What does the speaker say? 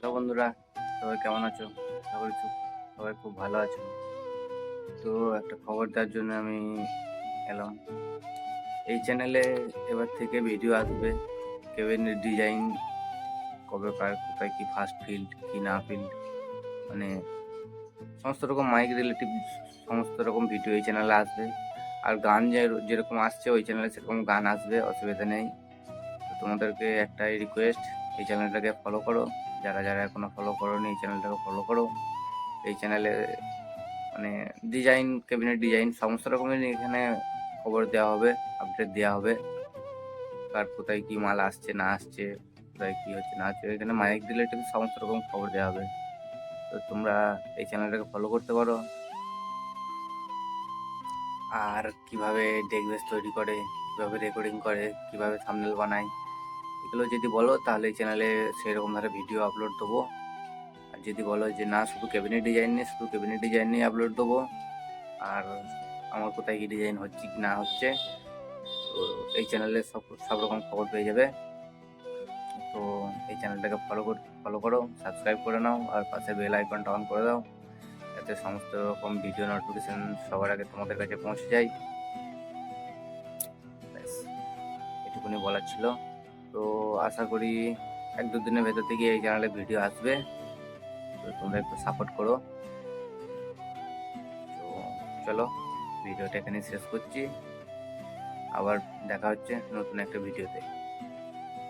Hello বন্ধুরা, সবাই কেমন আছো? আশা করছি সবাই খুব ভালো আছো। তো একটা খবর দেওয়ার জন্য আমি এলাম। এই চ্যানেলে এবার থেকে ভিডিও আসবে কেবিনের ডিজাইন কবে পায়, কোথায় কি ফার্স্ট ফিল্ড কি না ফিল্ড মানে সমস্ত রকম মাইক রিলেটিভ সমস্ত রকম ভিডিও এই চ্যানেলে আসবে। আর গান যে যেরকম আসছে ওই চ্যানেলে সেরকম গান আসবে, অসুবিধা নেই। তোমাদেরকে একটাই রিকোয়েস্ট এই চ্যানেলটাকে ফলো করো। যারা যারা এখনও ফলো করোনি, এই চ্যানেলটাকে ফলো করো। এই চ্যানেলে মানে ডিজাইন ক্যাবিনেট ডিজাইন সমস্ত রকমের এখানে খবর দেওয়া হবে আপডেট দেওয়া হবে। কার কোথায় কী মাল আসছে, না আসছে, কোথায় কী হচ্ছে, না হচ্ছে, এখানে মাইক রিলেটেড সমস্ত রকম খবর দেওয়া হবে। তো তোমরা এই চ্যানেলটাকে ফলো করতে পারো। আর কীভাবে ডেকবেস তৈরি করে, কীভাবে রেকর্ডিং করে, কীভাবে থাম্বনেল বানায় এগুলো যদি বলো, তাহলে চ্যানেলে সেরকম ধরে ভিডিও আপলোড দেবো। আর যদি বলো যে, না, শুধু ক্যাবিনেট ডিজাইন নিয়ে শুধু ক্যাবিনেট ডিজাইন নিয়ে আপলোড দেবো। আর আমার কোথায় কি ডিজাইন হচ্ছে, কি না হচ্ছে, তো এই চ্যানেলে সব সব রকম খবর পেয়ে যাবে। তো এই চ্যানেলটাকে ফলো কর ফলো করো সাবস্ক্রাইব করে নাও, আর পাশে বেল আইকনটা অন করে দাও। যাতে সমস্ত রকম ভিডিও নোটিফিকেশন সবার আগে তোমাদের কাছে পৌঁছে যায়। ব্যাস, এটুকুনি বলার ছিল। তো আশা করি এক দু দিনের ভেতর থেকে এই চ্যানেলে ভিডিও আসবে। তো তোমরা একটু সাপোর্ট করো। তো চলো ভিডিওটা এখানে শেষ করছি। আবার দেখা হচ্ছে নতুন একটা ভিডিওতে